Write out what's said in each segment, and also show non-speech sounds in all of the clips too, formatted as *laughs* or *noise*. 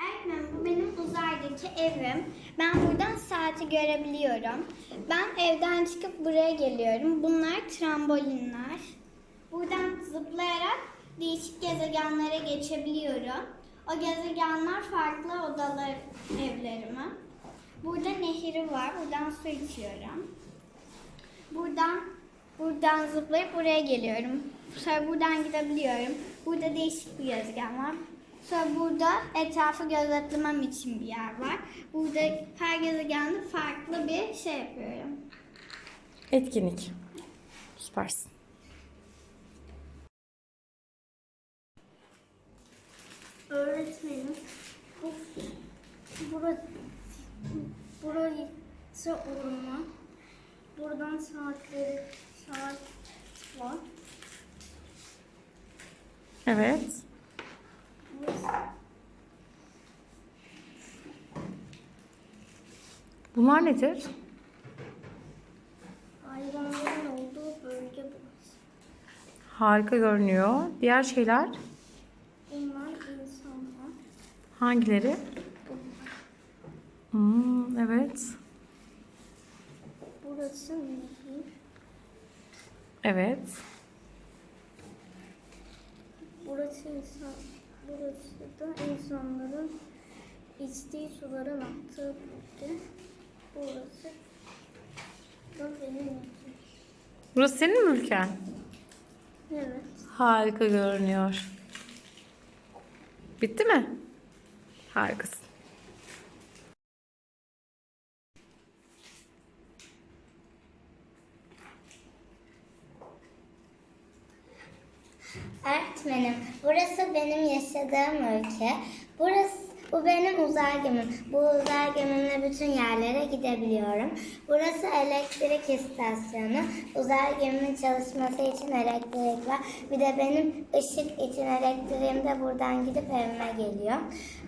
Öğretmenim bu benim uzaydaki evim. Ben buradan saati görebiliyorum. Ben evden çıkıp buraya geliyorum. Bunlar trambolinler. Buradan zıplayarak değişik gezegenlere geçebiliyorum. O gezegenler farklı odalar evlerimi. Burada nehri var. Buradan su içiyorum. Buradan buradan zıplayıp buraya geliyorum. Sonra buradan gidebiliyorum. Burada değişik bir gezegen var. Sonra burada etrafı gözetlemem için bir yer var. Burada her gezegende farklı bir şey yapıyorum. Etkinlik. Süpersin. Öğretmenim, bu burası, burası orman. Buradan saatleri saat var. Evet. Bunlar nedir? hayvanların olduğu bölge burası. Harika görünüyor. Diğer şeyler Bunlar insanlar. hangileri? Bunlar. Hmm, evet. Burası nehir. Evet. Burası insan. Burası da insanların içtiği suların aktığı bölge. Burası da benim evim. Burası senin mi ülken? Evet. Harika görünüyor. Bitti mi? Harikasın. Öğretmenim, burası benim yaşadığım ülke. Burası bu benim uzay gemim. Bu uzay gemimle bütün yerlere gidebiliyorum. Burası elektrik istasyonu. Uzay geminin çalışması için elektrik var. Bir de benim ışık için elektriğim de buradan gidip evime geliyor.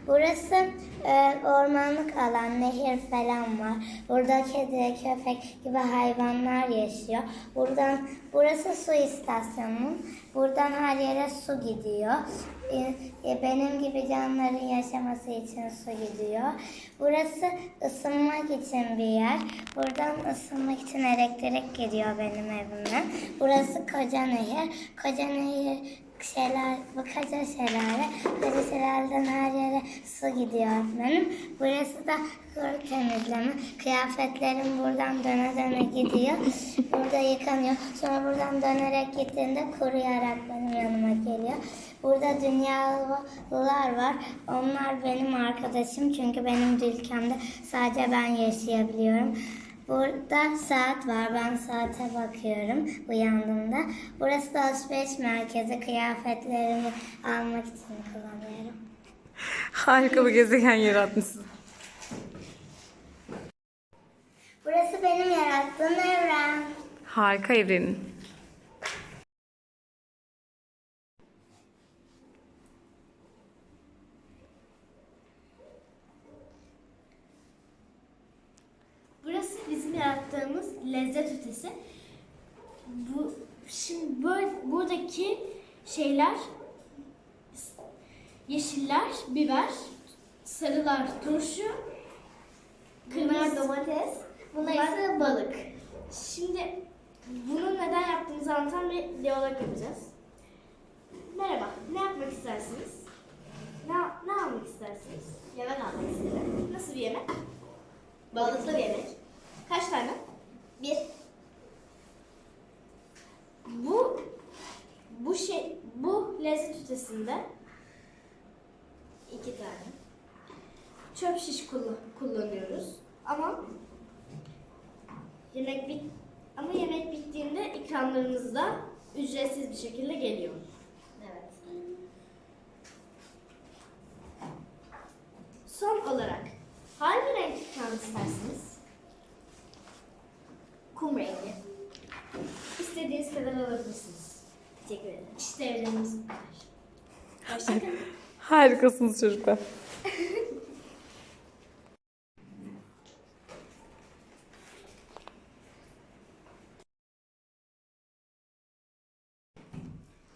Burası e, ormanlık alan, nehir falan var. Burada kedi, köpek gibi hayvanlar yaşıyor. Buradan burası su istasyonu. Buradan her yere su gidiyor. E, e, benim gibi canlıların yaşaması için su gidiyor. Burası ısınmak için bir yer. Buradan ısınmak için elektrik gidiyor benim evime. Burası koca nehir. Koca nehir şeyler, bu koca şelale. Koca şelaleden her yere su gidiyor benim. Burası da kuru temizleme. Kıyafetlerim buradan döne döne gidiyor. Burada yıkanıyor. Sonra buradan dönerek gittiğinde kuruyarak benim yanıma geliyor. Burada dünyalılar var. Onlar benim arkadaşım. Çünkü benim ülkemde sadece ben yaşayabiliyorum. Burada saat var. Ben saate bakıyorum uyandığımda. Burası da alışveriş merkezi. Kıyafetlerimi almak için kullanıyorum. Harika bir gezegen yaratmışsın. Burası benim yarattığım evren. Harika evrenin. Burası bizim yarattığımız lezzet ötesi. Bu şimdi böyle buradaki şeyler yeşiller biber, sarılar turşu, kırmızı domates, bunlar ise balık. Şimdi bunu neden yaptığımızı anlatan bir diyalog yapacağız. Merhaba, ne yapmak istersiniz? Ne, ne almak istersiniz? Yemek almak isterim. Nasıl bir yemek? Balıklı bir yemek. Kaç tane? Bir. Bu bu şey bu lezzet ötesinde iki tane. Çöp şiş kullan- kullanıyoruz ama yemek bit ama yemek bittiğinde ikramlarımız da ücretsiz bir şekilde geliyor. Evet. Son olarak hangi renk ikram istersiniz? Kum rengi. İstediğiniz kadar alabilirsiniz. Teşekkür ederim. İşte evlerimiz kadar. Hoşçakalın. Harikasınız çocuklar. *laughs*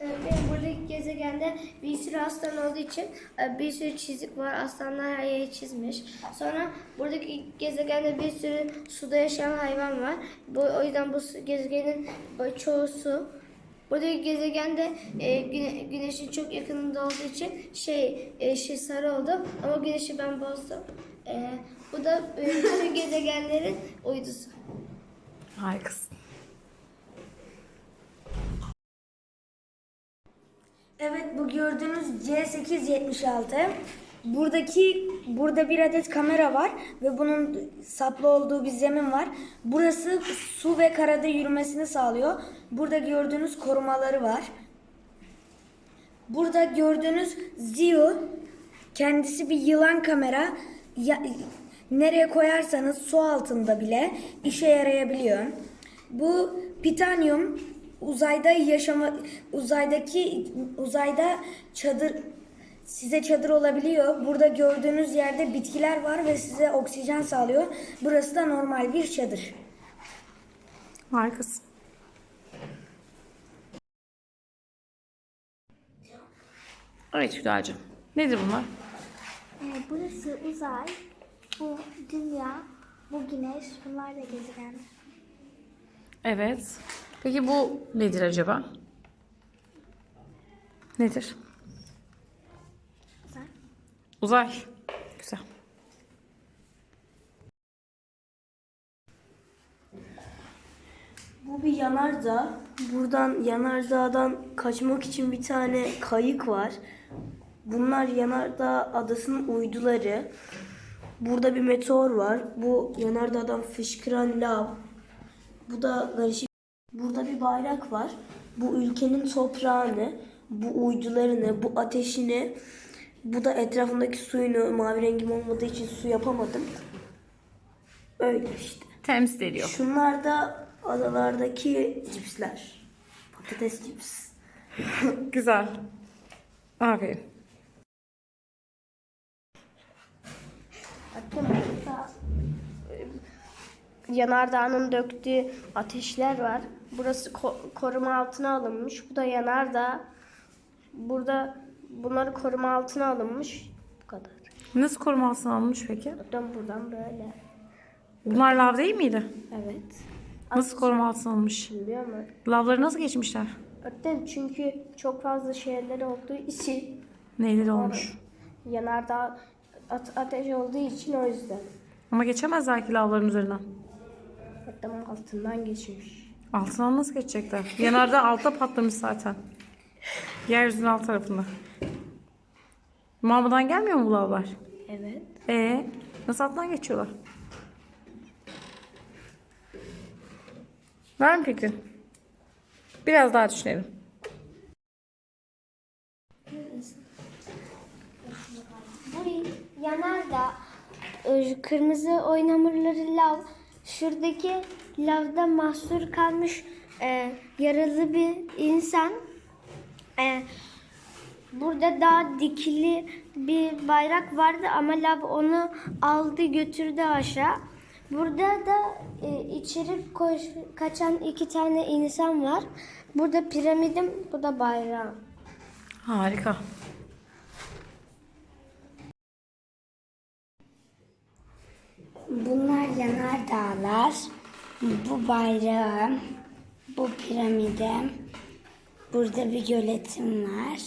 Benim buradaki gezegen gezegende bir sürü aslan olduğu için e, bir sürü çizik var. Aslanlar her yeri çizmiş. Sonra buradaki gezegende bir sürü suda yaşayan hayvan var. Bu, o yüzden bu gezegenin e, çoğu su. Buradaki gezegende e, güne- güneşin çok yakınında olduğu için şey e, şey sarı oldu ama güneşi ben bozdum. E, bu da e, bütün *laughs* gezegenlerin uydusu. Harikasın. Evet bu gördüğünüz C876. Buradaki burada bir adet kamera var ve bunun saplı olduğu bir zemin var. Burası su ve karada yürümesini sağlıyor. Burada gördüğünüz korumaları var. Burada gördüğünüz Zio kendisi bir yılan kamera. Ya- nereye koyarsanız su altında bile işe yarayabiliyor. Bu Titanium uzayda yaşama uzaydaki uzayda çadır size çadır olabiliyor. Burada gördüğünüz yerde bitkiler var ve size oksijen sağlıyor. Burası da normal bir çadır. Harikasın. Evet Hülya'cığım. Nedir bunlar? Ee, burası uzay, bu dünya, bu güneş, bunlar da gezegen. Evet. Peki bu nedir acaba? Nedir? Uzay. Uzay. Güzel. Bu bir yanardağ. Buradan yanardağdan kaçmak için bir tane kayık var. Bunlar yanardağ adasının uyduları. Burada bir meteor var. Bu yanardağdan fışkıran lav. Bu da karışık. Burada bir bayrak var. Bu ülkenin toprağını, bu uydularını, bu ateşini, bu da etrafındaki suyunu mavi rengim olmadığı için su yapamadım. Öyle işte. Temsil ediyor. Şunlar da adalardaki cipsler. Patates cips. *laughs* Güzel. Aferin. Yanardağın döktüğü ateşler var. Burası ko- koruma altına alınmış. Bu da yanardağ. Burada bunları koruma altına alınmış. Bu kadar. Nasıl koruma altına alınmış peki? Buradan buradan böyle. Bunlar lav değil miydi? Evet. Nasıl koruma altına alınmış? Biliyor musun? Lavları nasıl geçmişler? Öğretmenim çünkü çok fazla şeyler olduğu için Neyleri olmuş? yanardağ at- ateş olduğu için o yüzden. Ama geçemezler ki lavların üzerinden. Öğretmenim altından geçmiş. Altından nasıl geçecekler? Yanardağ altta patlamış zaten. Yeryüzünün alt tarafında. Mağmadan gelmiyor mu bu lavlar? Evet. Ee, nasıl alttan geçiyorlar? Var mı fikrin? Biraz daha düşünelim. Bu yanardağ, e, kırmızı oyun hamurları lav. Şuradaki lavda mahsur kalmış e, yaralı bir insan. E, burada daha dikili bir bayrak vardı ama lav onu aldı götürdü aşağı. Burada da e, içeri koş, kaçan iki tane insan var. Burada piramidim, bu da bayrağım. Harika. Bunlar yanardağlar. Bu bayrağım. Bu piramidim. Burada bir göletim var.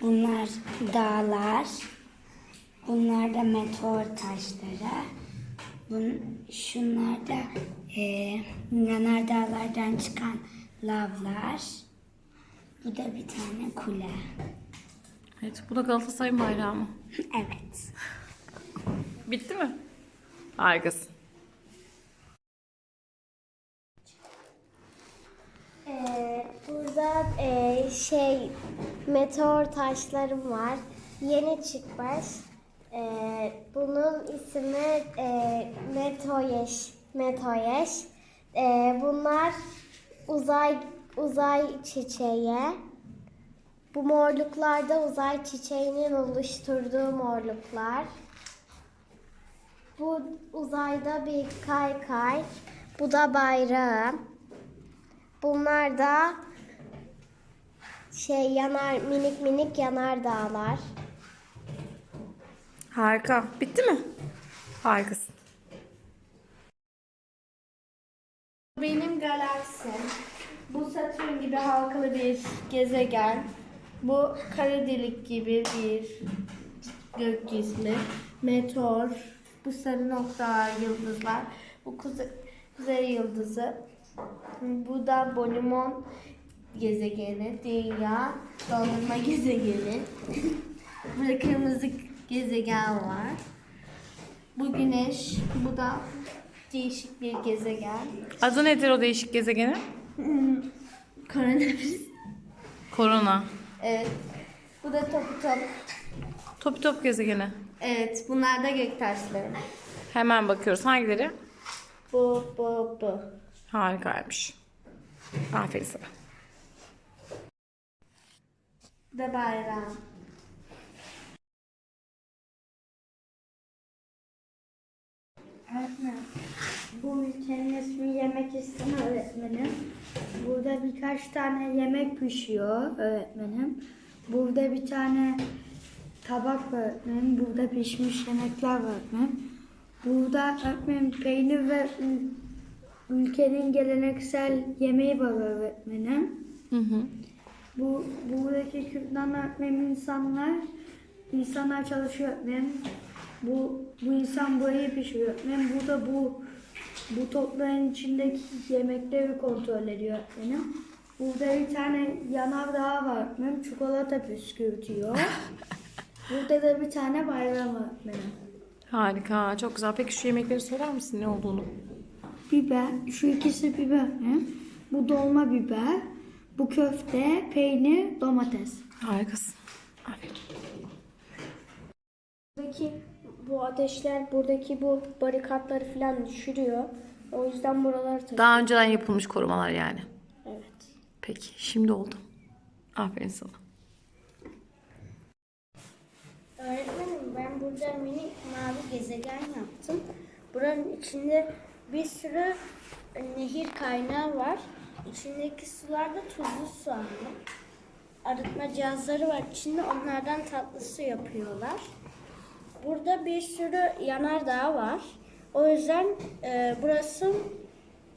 Bunlar dağlar. Bunlar da meteor taşları. Bun, şunlar da e, yanardağlardan çıkan lavlar. Bu da bir tane kule. Evet, bu da Galatasaray'ın bayrağı mı? Evet. Bitti mi? Harikasın. Ee, burada e, şey meteor taşlarım var. Yeni çıkmış. Ee, bunun ismi e, Metoyeş. Metoyeş. Ee, bunlar uzay uzay çiçeği. Bu morluklar da uzay çiçeğinin oluşturduğu morluklar. Bu uzayda bir kaykay. Bu da bayrağım. Bunlar da şey yanar minik minik yanar dağlar. Harika. Bitti mi? Harikasın. Benim galaksim. Bu Satürn gibi halkalı bir gezegen. Bu kara delik gibi bir gök cismi. Meteor. Bu sarı noktalar, yıldızlar. Bu kuzey, kuzey yıldızı. Bu da Bonimon gezegeni. Dünya. Dondurma gezegeni. *laughs* Burada kırmızı gezegen var. Bu güneş. Bu da değişik bir gezegen. Adı nedir o değişik gezegenin? Koronavirüs. Korona. Evet. Bu da topu top. Top top gezegeni. Evet. Bunlar da gök taşları. Hemen bakıyoruz. Hangileri? Bu, bu, bu. Harikaymış. Aferin sana. Da bayram. Öğretmenim, bu ülkenin ismi Yemek İsmi öğretmenim. Burada birkaç tane yemek pişiyor öğretmenim. Burada bir tane tabak var öğretmenim. Burada pişmiş yemekler var öğretmenim. Burada öğretmenim peynir ve ül- ülkenin geleneksel yemeği var öğretmenim. Hı hı. Bu buradaki Kürtler öğretmenim insanlar insanlar çalışıyor öğretmenim. Bu bu insan burayı pişiriyor öğretmenim. Burada bu bu topların içindeki yemekleri kontrol ediyor öğretmenim. Burada bir tane yanardağ var öğretmenim. Çikolata püskürtüyor. *laughs* Burada da bir tane bayram öğretmenim. Harika. Çok güzel. Peki şu yemekleri söyler misin ne olduğunu? Biber, şu ikisi biber öğretmenim. Bu dolma biber, bu köfte, peynir, domates. Harikasın. Aferin. Buradaki bu ateşler buradaki bu barikatları falan düşürüyor. O yüzden buralar taşı. Daha önceden yapılmış korumalar yani. Evet. Peki. Şimdi oldu. Aferin sana. Öğretmenim ben burada minik mavi gezegen yaptım. Buranın içinde bir sürü nehir kaynağı var. İçindeki sular da tuzlu su ama. Arıtma cihazları var içinde onlardan tatlı su yapıyorlar. Burada bir sürü yanardağ var. O yüzden e, burası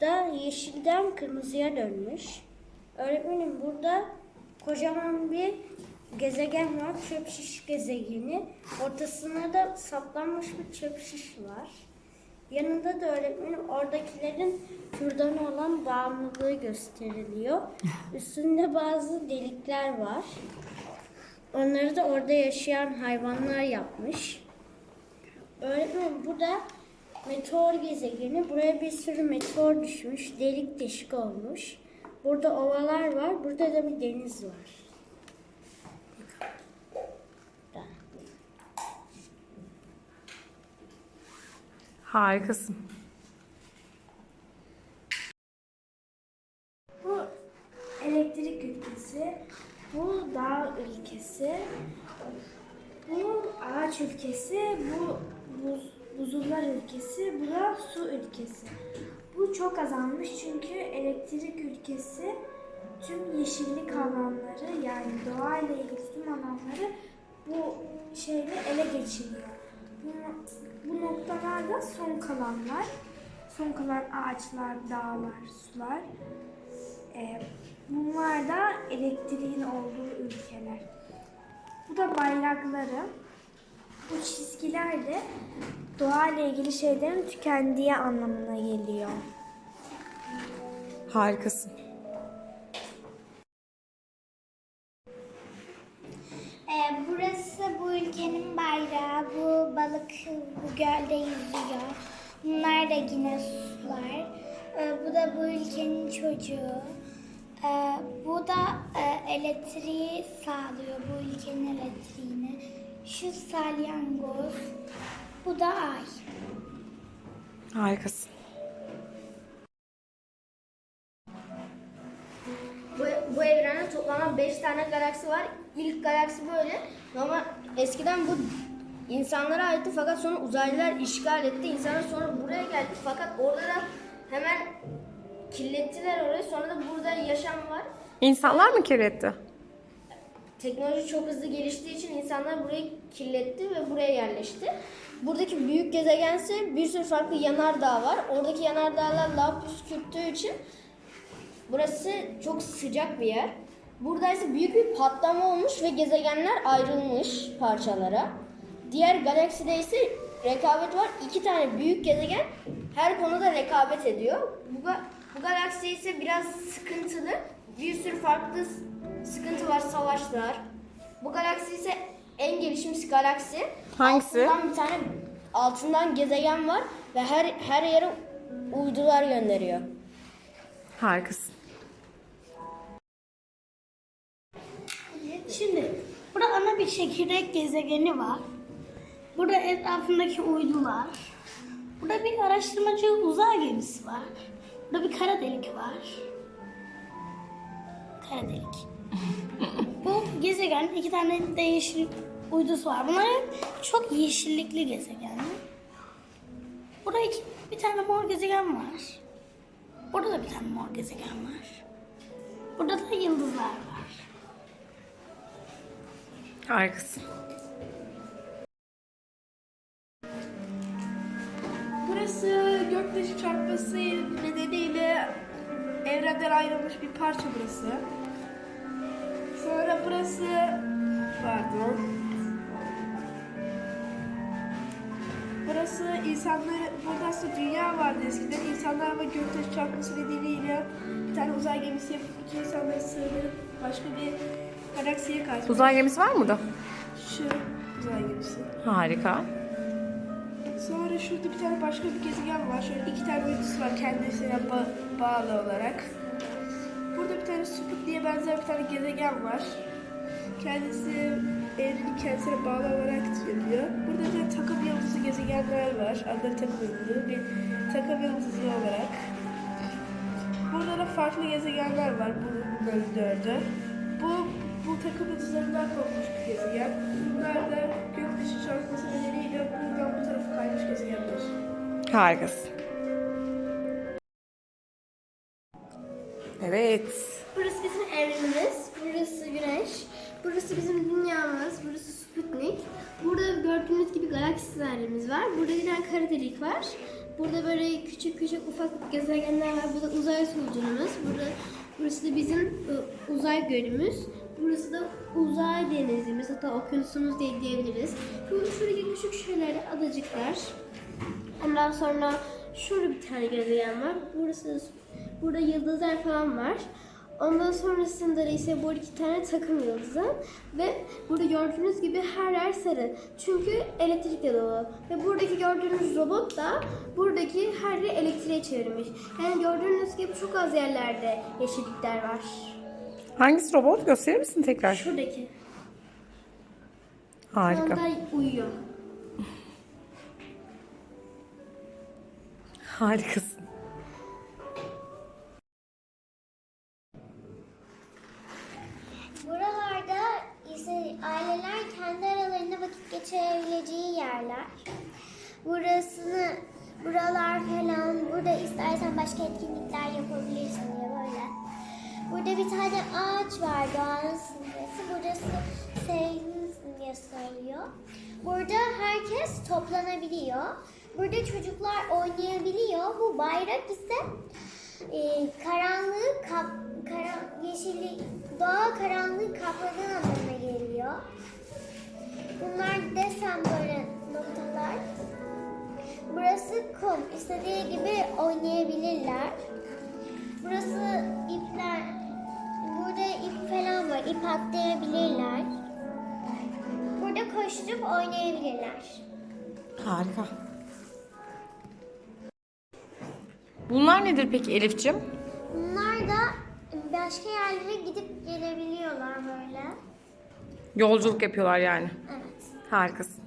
da yeşilden kırmızıya dönmüş. Öğretmenim burada kocaman bir gezegen var. Çöp şiş gezegeni. Ortasına da saplanmış bir çöp şiş var. Yanında da öğretmenim oradakilerin türden olan bağımlılığı gösteriliyor. *laughs* Üstünde bazı delikler var. Onları da orada yaşayan hayvanlar yapmış. Öğretmenim bu da meteor gezegeni. Buraya bir sürü meteor düşmüş. Delik deşik olmuş. Burada ovalar var. Burada da bir deniz var. Harikasın. Bu elektrik ülkesi, bu dağ ülkesi, bu ağaç ülkesi, bu buz, buzullar ülkesi, bu da su ülkesi. Bu çok azalmış çünkü elektrik ülkesi tüm yeşillik alanları yani doğayla ilgili tüm alanları bu şeyle ele geçiriyor. Bu, bu noktalarda son kalanlar, son kalan ağaçlar, dağlar, sular, ee, bunlar da elektriğin olduğu ülkeler. Bu da bayrakları. Bu çizgiler de doğayla ilgili şeylerin tükendiği anlamına geliyor. Harikasın. Balık bu gölde yüzüyor. Bunlar da yine sular. Ee, bu da bu ülkenin çocuğu. Ee, bu da e, elektriği sağlıyor bu ülkenin elektriğini. Şu salyangoz. Bu da ay. Harikasın. Bu, bu evrende toplamda 5 tane galaksi var. İlk galaksi böyle. Ama eskiden bu insanlara aitti fakat sonra uzaylılar işgal etti. İnsanlar sonra buraya geldi fakat orada da hemen kirlettiler orayı. Sonra da burada yaşam var. İnsanlar mı kirletti? teknoloji çok hızlı geliştiği için insanlar burayı kirletti ve buraya yerleşti. Buradaki büyük gezegense bir sürü farklı yanardağ var. Oradaki yanardağlar lav püskürttüğü için burası çok sıcak bir yer. Burada ise büyük bir patlama olmuş ve gezegenler ayrılmış parçalara. Diğer galakside ise rekabet var. İki tane büyük gezegen her konuda rekabet ediyor. Bu, bu galaksi ise biraz sıkıntılı. Bir sürü farklı sıkıntı var, savaşlar. Bu galaksi ise en gelişmiş galaksi. Hangisi? Altından bir tane altından gezegen var ve her her yere uydular gönderiyor. Harikasın. Şimdi burada ana bir çekirdek gezegeni var. Burada etrafındaki uydular. Burada bir araştırmacı uzay gemisi var. Burada bir kara delik var. Kara delik. *laughs* Bu gezegen iki tane de yeşil uydusu var. Bunlar çok yeşillikli gezegenler. Burada iki, bir tane mor gezegen var. Burada da bir tane mor gezegen var. Burada da yıldızlar var. Harikasın. Burası göktaşı çarpması nedeniyle evrenden ayrılmış bir parça burası. Sonra burası pardon. Burası insanlar, burada aslında dünya vardı eskiden. İnsanlar ama göktaşı çarpması nedeniyle bir tane uzay gemisi yapıp bütün insanları sığdırıp başka bir galaksiye kaçmış. Uzay gemisi var mı burada? Şu uzay gemisi. Harika. Sonra şurada bir tane başka bir gezegen var. Şöyle iki tane uydusu var kendisine ba- bağlı olarak. Burada bir tane Sputnik'e benzer bir tane gezegen var. Kendisi evreni kendisine bağlı olarak yapıyor. Burada tane takım yıldızı gezegenler var. Adları takım yıldızı. Bir takım yıldızı olarak. Burada da farklı gezegenler var. Bu, bunların dördü. Bu, bu takım yıldızlarından kopmuş bir gezegen. Bunlar da göktaşı çarpması nedeniyle buradan bu tarafa kaymış gezegenler. Harikasın. Evet. Burası bizim evrenimiz, burası güneş, burası bizim dünyamız, burası Sputnik. Burada gördüğünüz gibi galaksilerimiz var. Burada bir tane kara delik var. Burada böyle küçük küçük ufak gezegenler var. Burada uzay solucanımız. Burada burası da bizim e, uzay gölümüz. Burası da uzay denizimiz. Hatta okyanusumuz diye diyebiliriz. Şu şuradaki küçük şeyler adacıklar. Ondan sonra şurada bir tane gezegen var. Burası burada yıldızlar falan var. Ondan sonrasında da ise bu iki tane takım yıldızı ve burada gördüğünüz gibi her yer sarı. Çünkü elektrikle dolu. Ve buradaki gördüğünüz robot da buradaki her yeri elektriğe çevirmiş. Yani gördüğünüz gibi çok az yerlerde yeşillikler var. Hangisi robot? Gösterir misin tekrar? Şuradaki. Şu Harika. anda uyuyor. Harikasın. Ağaç var doğanın simgesi. Burası sevginin simgesi oluyor. Burada herkes toplanabiliyor. Burada çocuklar oynayabiliyor. Bu bayrak ise e, karanlığı kap, kara, yeşillik, doğa karanlığı kapladığı anlamına geliyor. Bunlar desen böyle noktalar. Burası kum. İstediği gibi oynayabilirler. Burası ipler. Burada ip falan var. İp atlayabilirler. Burada koşturup oynayabilirler. Harika. Bunlar nedir peki Elif'ciğim? Bunlar da başka yerlere gidip gelebiliyorlar böyle. Yolculuk yapıyorlar yani. Evet. Harikasın.